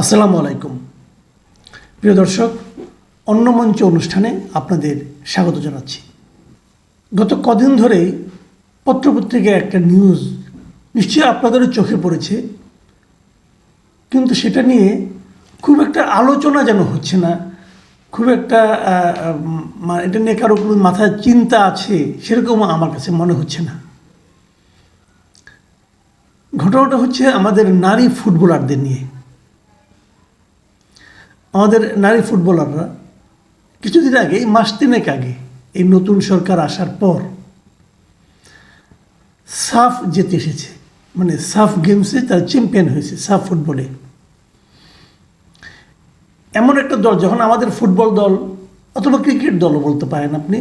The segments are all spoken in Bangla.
আসসালামু আলাইকুম। প্রিয় দর্শক, অন্য মঞ্চ অনুষ্ঠানে আপনাদের স্বাগত জানাচ্ছি। গত কদিন ধরেই পত্রপত্রিকায় একটা নিউজ নিশ্চয়ই আপনাদেরও চোখে পড়েছে, কিন্তু সেটা নিয়ে খুব একটা আলোচনা যেন হচ্ছে না, খুব একটা এটা নিয়ে কারও কোনো মাথায় চিন্তা আছে সেরকম আমার কাছে মনে হচ্ছে না। ঘটনাটা হচ্ছে আমাদের নারী ফুটবলারদের নিয়ে। আমাদের নারী ফুটবলাররা কিছুদিন আগে মাস তিনেক আগে, এই নতুন সরকার আসার পর সাফ জিতে এসেছে। মানে সাফ গেমসে তার চ্যাম্পিয়ন হয়েছে, সাফ ফুটবলে। এমন একটা দল, যখন আমাদের ফুটবল দল অথবা ক্রিকেট দলও বলতে পারেন আপনি,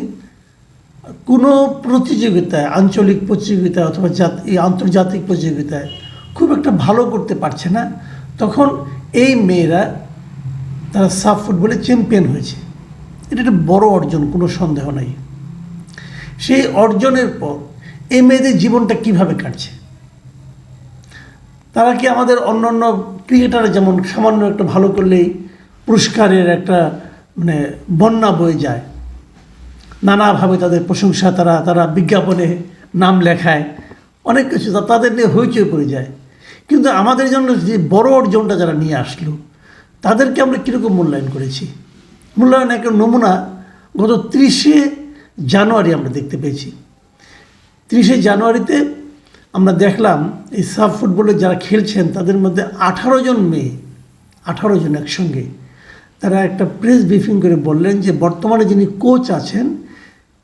কোনো প্রতিযোগিতায়, আঞ্চলিক প্রতিযোগিতায় অথবা এই আন্তর্জাতিক প্রতিযোগিতায় খুব একটা ভালো করতে পারছে না, তখন এই মেয়েরা তারা সাফ ফুটবলে চ্যাম্পিয়ন হয়েছে। এটা একটা বড় অর্জন, কোনো সন্দেহ নাই। সেই অর্জনের পর এই মেয়েদের জীবনটা কীভাবে কাটছে? তারা কি আমাদের অন্য অন্য ক্রিকেটার যেমন সামান্য একটা ভালো করলেই পুরস্কারের একটা মানে বন্যা বয়ে যায়, নানাভাবে তাদের প্রশংসা তারা তারা বিজ্ঞাপনে নাম লেখায়, অনেক কিছু তাদের নিয়ে হইচই পড়ে যায়। কিন্তু আমাদের জন্য যে বড় অর্জনটা যারা নিয়ে আসলো তাদেরকে আমরা কীরকম মূল্যায়ন করেছি? মূল্যায়ন একটা নমুনা গত ত্রিশে জানুয়ারি আমরা দেখতে পেয়েছি। তিরিশে জানুয়ারিতে আমরা দেখলাম এই সাব ফুটবলে যারা খেলছেন, তাদের মধ্যে আঠারো জন মেয়ে, আঠারো জন একসঙ্গে, তারা একটা প্রেস ব্রিফিং করে বললেন যে বর্তমানে যিনি কোচ আছেন,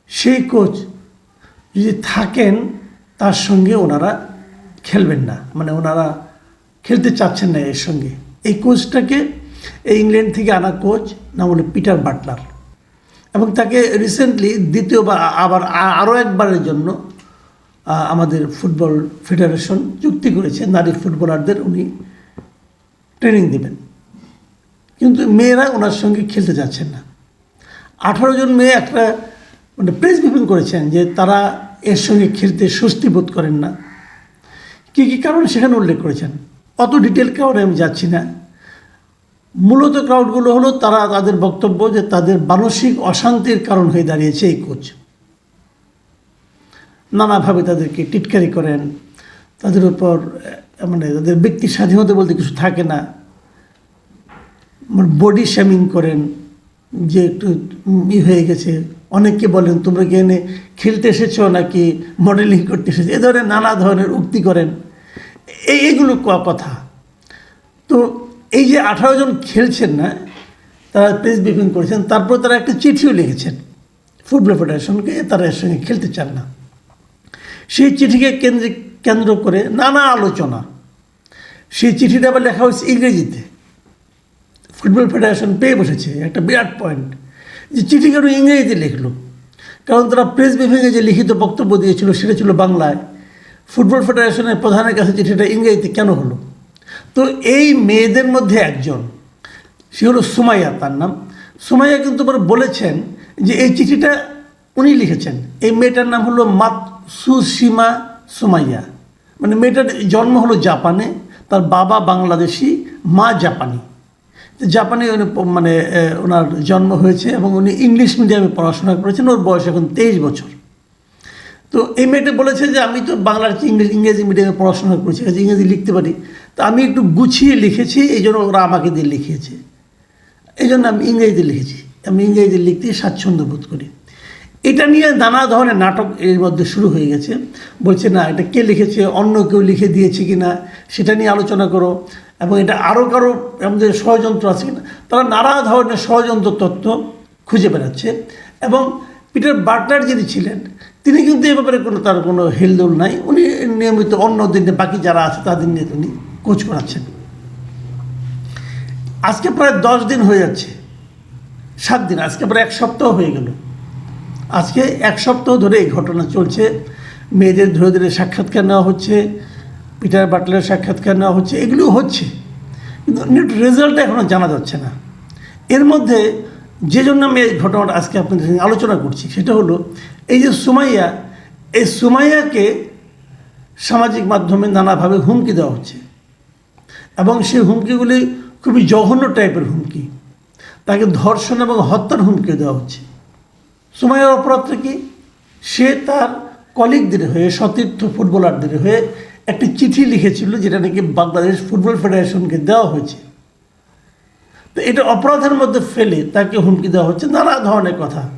সেই কোচ যদি থাকেন, তার সঙ্গে ওনারা খেলবেন না। মানে ওনারা খেলতে চাচ্ছেন না এর সঙ্গে। এই কোচটাকে এই ইংল্যান্ড থেকে আনা কোচ নাম হলো পিটার বাটলার। এবং তাকে রিসেন্টলি দ্বিতীয়বার আবার আরও একবারের জন্য আমাদের ফুটবল ফেডারেশন চুক্তি করেছে, নারী ফুটবলারদের উনি ট্রেনিং দেবেন। কিন্তু মেয়েরা ওনার সঙ্গে খেলতে যাচ্ছেন না। আঠারো জন মেয়ে একটা মানে প্রেস ব্রিফিং করেছেন যে তারা এর সঙ্গে খেলতে স্বস্তি বোধ করেন না। কী কী কারণ সেখানে উল্লেখ করেছেন? অত ডিটেল কারণে আমি যাচ্ছি না। মূলত ক্রাউডগুলো হলো তারা তাদের বক্তব্য যে তাদের মানসিক অশান্তির কারণ হয়ে দাঁড়িয়েছে এই কোচ। নানাভাবে তাদেরকে টিটকারি করেন। তাদের উপর মানে তাদের ব্যক্তি স্বাধীনতা বলতে কিছু থাকে না। বডি শেমিং করেন যে একটু ই হয়ে গেছে। অনেককে বলেন, তোমরা কি এনে খেলতে এসেছ নাকি মডেলিং করতে এসেছ? এ ধরনের নানা ধরনের উক্তি করেন। এই এইগুলো কথা। তো এই যে আঠারো জন খেলছেন না, তারা প্রেস ব্রিফিং করেছেন, তারপর তারা একটা চিঠিও লিখেছেন। ফুটবল ফেডারেশনকে তারা এর সঙ্গে খেলতে চান না। সেই চিঠিকে কেন্দ্রে, কেন্দ্র করে নানা আলোচনা। সেই চিঠিটা আবার লেখা হয়েছে ইংরেজিতে। ফুটবল ফেডারেশন পেয়ে বসেছে, একটা বিরাট পয়েন্ট যে চিঠি কেন ইংরেজিতে লিখলো। কারণ তারা প্রেস ব্রিফিংয়ে যে লিখিত বক্তব্য দিয়েছিল, সেটা ছিল বাংলায়। ফুটবল ফেডারেশনের প্রধানের কাছে চিঠিটা ইংরেজিতে কেন হলো? তো এই মেয়েদের মধ্যে একজন, সে হলো সুমাইয়া তার নাম। সুমাইয়া কিন্তু বলেছেন যে এই চিঠিটা উনি লিখেছেন। এই মেয়েটার নাম হলো মাত সুসীমা সুমাইয়া। মানে মেয়েটার জন্ম হলো জাপানে, তার বাবা বাংলাদেশি, মা জাপানি। জাপানে উনি মানে ওনার জন্ম হয়েছে এবং উনি ইংলিশ মিডিয়ামে পড়াশোনা করেছেন, ওর বয়স এখন তেইশ বছর। তো এই মেয়েটা বলেছে যে আমি তো বাংলার ইংরেজি ইংরেজি মিডিয়ামে পড়াশোনা করেছি ইংরেজি লিখতে পারি। তো আমি একটু গুছিয়ে লিখেছি, এই জন্য ওরা আমাকে দিয়ে লিখিয়েছে। এই জন্য আমি ইংরেজিতে লিখেছি। আমি ইংরেজিতে লিখতে স্বাচ্ছন্দ্য বোধ করি। এটা নিয়ে নানা ধরনের নাটক এর মধ্যে শুরু হয়ে গেছে। বলছে, না, এটা কে লিখেছে? অন্য কেউ লিখে দিয়েছে কি না সেটা নিয়ে আলোচনা করো। এবং এটা আরও কারও আমাদের ষড়যন্ত্র আছে কিনা? তারা নানা ধরনের ষড়যন্ত্র তত্ত্ব খুঁজে বেড়াচ্ছে। এবং পিটার বাটলার যিনি ছিলেন তিনি কিন্তু এ ব্যাপারে কোনো তার কোনো হেলদোল নাই। উনি নিয়মিত অন্য দিনে বাকি যারা আছে তাদের নিয়ে তিনি কোচ করাচ্ছেন। আজকে প্রায় দশ দিন হয়ে যাচ্ছে। সাত দিন, আজকে প্রায় এক সপ্তাহ হয়ে গেল। আজকে এক সপ্তাহ ধরে এই ঘটনা চলছে। মেয়েদের ধরে ধরে সাক্ষাৎকার নেওয়া হচ্ছে, পিটার বাটলের সাক্ষাৎকার নেওয়া হচ্ছে এগুলো হচ্ছে। কিন্তু রেজাল্টটা এখনও জানা যাচ্ছে না। এর মধ্যে যে জন্য আমি এই ঘটনাটা আজকে আপনাদের সঙ্গে আলোচনা করছি, সেটা হলো এই যে সুমাইয়া, এই সুমাইয়াকে সামাজিক মাধ্যমে নানাভাবে হুমকি দেওয়া হচ্ছে। এবং সেই হুমকিগুলি খুবই জঘন্য টাইপের হুমকি। তাকে ধর্ষণ এবং হত্যার হুমকি দেওয়া হচ্ছে। সুমাইয়ার অপরাধটা কি? সে তার কলিগদের হয়ে, সতীর্থ ফুটবলারদের হয়ে একটি চিঠি লিখেছিল, যেটা নাকি বাংলাদেশ ফুটবল ফেডারেশনকে দেওয়া হয়েছে। তো এটা অপরাধের মধ্যে ফেলে তাকে হুমকি দেওয়া হচ্ছে, নানা ধরনের কথা।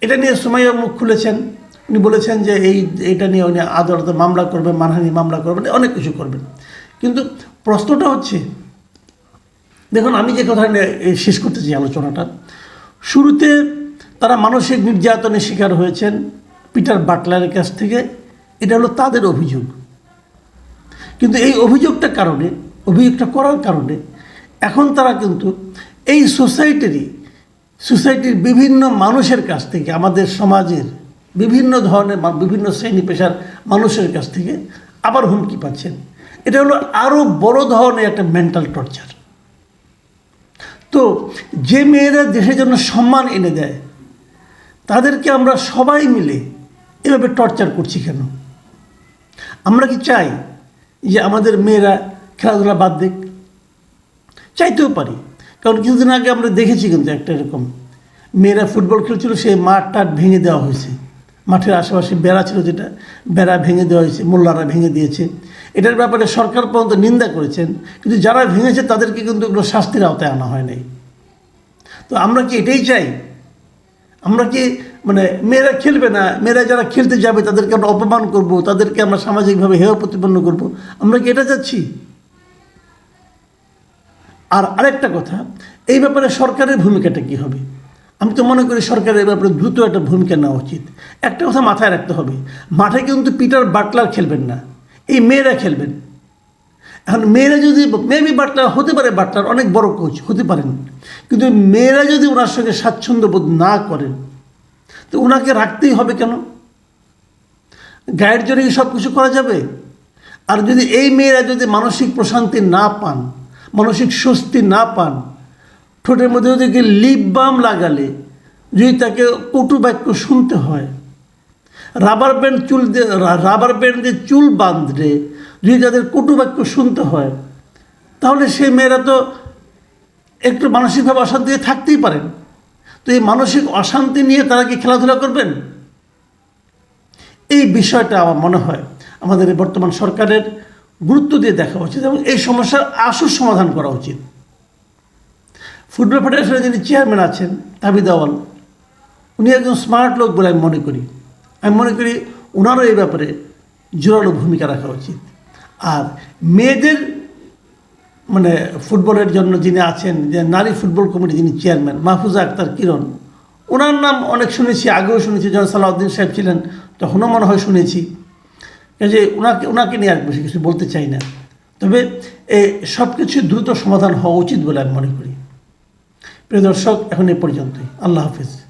এটা নিয়ে সুমাইয়া মুখ খুলেছেন। উনি বলেছেন যে এই, এটা নিয়ে উনি আদালতে মামলা করবেন, মানহানি মামলা করবেন, অনেক কিছু করবেন। কিন্তু প্রশ্নটা হচ্ছে, দেখুন, আমি যে কথা শেষ করতে চাই আলোচনাটা। শুরুতে তারা মানসিক নির্যাতনের শিকার হয়েছেন পিটার বাটলারের কাছ থেকে। এটা হলো তাদের অভিযোগ। কিন্তু এই অভিযোগটার কারণে, অভিযোগটা করার কারণে এখন তারা কিন্তু এই সোসাইটিরই, সোসাইটির বিভিন্ন মানুষের কাছ থেকে, আমাদের সমাজের বিভিন্ন ধরনের বিভিন্ন শ্রেণি পেশার মানুষের কাছ থেকে আবার হুমকি পাচ্ছেন। এটা হলো আরও বড় ধরনের একটা মেন্টাল টর্চার তো যে মেয়েরা দেশের জন্য সম্মান এনে দেয়, তাদেরকে আমরা সবাই মিলে এভাবে টর্চার করছি কেন? আমরা কি চাই যে আমাদের মেয়েরা খেলাধুলা বাদ দিক চাইতেও পারি। কারণ কিছুদিন আগে আমরা দেখেছি কিন্তু একটা এরকম মেয়েরা ফুটবল খেলছিল, সেই মাঠ টাট ভেঙে দেওয়া হয়েছে। মাঠের আশেপাশে বেড়া ছিল যেটা, বেড়া ভেঙে দেওয়া হয়েছে, মোল্লারা ভেঙে দিয়েছে। এটার ব্যাপারে সরকার পর্যন্ত নিন্দা করেছেন, কিন্তু যারা ভেঙেছে তাদেরকে কিন্তু এগুলো শাস্তির আওতায় আনা হয় নাই। তো আমরা কি এটাই চাই? আমরা কি মানে মেয়েরা খেলবে না? মেয়েরা যারা খেলতে যাবে তাদেরকে আমরা অপমান করব? তাদেরকে আমরা সামাজিকভাবে হেয় প্রতিপন্ন করব? আমরা কি এটা চাচ্ছি? আর আরেকটা কথা, এই ব্যাপারে সরকারের ভূমিকাটা কি হবে? আমি তো মনে করি সরকারের ব্যাপারে দ্রুত একটা ভূমিকা নেওয়া উচিত। একটা কথা মাথায় রাখতে হবে, মাঠে কিন্তু পিটার বাটলার খেলবেন না, এই মেয়েরা খেলবেন। এখন মেয়েরা যদি, মেবি বাটলার, হতে পারে বাটলার, অনেক বড় কোচ হতে পারেন। কিন্তু মেয়েরা যদি ওনার সঙ্গে স্বাচ্ছন্দ্য বোধ না করেন, তো ওনাকে রাখতেই হবে কেন? গায়ের জন্য সব কিছু করা যাবে? আর যদি এই মেয়েরা যদি মানসিক প্রশান্তি না পান মানসিক স্বস্তি না পান, ঠোঁটের মধ্যে যদি লিপ বাম লাগালে, যদি তাকে কটু বাক্য শুনতে হয়, রাবার ব্যান্ড চুল দিয়ে রাবার ব্যান্ড দিয়ে চুল বাঁধলে যদি তাদের কটু বাক্য শুনতে হয়, তাহলে সেই মেয়েরা তো একটু মানসিকভাবে অশান্তিতে থাকতেই পারেন। তো এই মানসিক অশান্তি নিয়ে তারা কি খেলাধুলা করবেন? এই বিষয়টা আমার মনে হয় আমাদের বর্তমান সরকারের গুরুত্ব দিয়ে দেখা উচিত এবং এই সমস্যার আসল সমাধান করা উচিত। ফুটবল ফেডারেশনের যিনি চেয়ারম্যান আছেন, তাবিদ আওয়াল উনি একজন স্মার্ট লোক বলে আমি মনে করি। আমি মনে করি ওনারও এই ব্যাপারে জোরালো ভূমিকা রাখা উচিত। আর মেয়েদের মানে ফুটবলের জন্য যিনি আছেন, যে নারী ফুটবল কমিটি যিনি চেয়ারম্যান, মাহফুজা আক্তার কিরণ ওনার নাম অনেক শুনেছি, আগেও শুনেছি যখন সালাউদ্দিন সাহেব ছিলেন, তখনও মনে হয় শুনেছি। কাজে ওনাকে ওনাকে নিয়ে আর বেশি কিছু বলতে চাই না। তবে এ সব কিছু দ্রুত সমাধান হওয়া উচিত বলে আমি মনে করি। প্রিয় দর্শক, এখন এ পর্যন্তই। আল্লাহ হাফিজ।